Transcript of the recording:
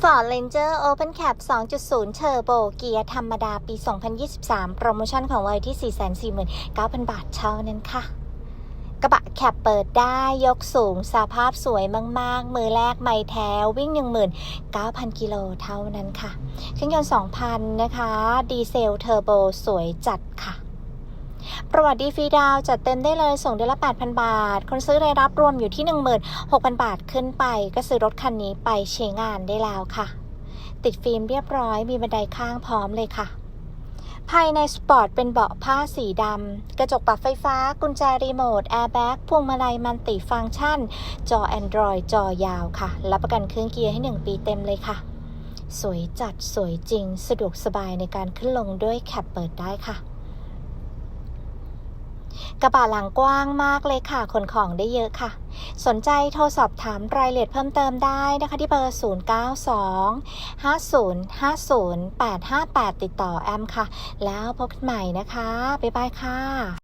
Ford Ranger Open Cap 2.0 Turbo เกียร์ธรรมดาปี 2023 โปรโมชั่นของไว้ที่ 449,000 บาทเท่านั้นค่ะ กระบะแคปเปิดได้ยกสูงสภาพสวยมาก ๆ มือแรกไม่แท้วิ่ง 19,000 กิโลเท่านั้นค่ะ เครื่องยนต์ 2,000 นะคะ ดีเซลเทอร์โบสวยจัดค่ะ ประวัติดีฟรีดาวจัดเต็มได้เลยส่งเดือนละ 8,000 บาท คนซื้อรายรับรวมอยู่ที่ 16,000 บาทขึ้นไป ก็ซื้อรถคันนี้ไปใช้งานได้แล้วค่ะ ติดฟิล์มเรียบร้อยมีบันไดข้างพร้อมเลยค่ะ ภายในสปอร์ตเป็นเบาะผ้าสีดำ กระจกปรับไฟฟ้า กุญแจรีโมท แอร์แบ็กพวงมาลัยมันติฟังก์ชัน จอ Android จอยาวค่ะ รับประกันเครื่องเกียร์ให้ 1 ปีเต็มเลยค่ะ สวยจัดสวยจริง สะดวกสบายในการขึ้นลงด้วยแคปเปิดได้ค่ะ กระบะหลังกว้างมากเลยค่ะ ขนของได้เยอะค่ะ สนใจโทรสอบถามรายละเอียดเพิ่มเติมได้นะคะที่เบอร์ 092 5050 858 ติดต่อแอมค่ะ แล้วพบกันใหม่นะคะ บ๊ายบายค่ะ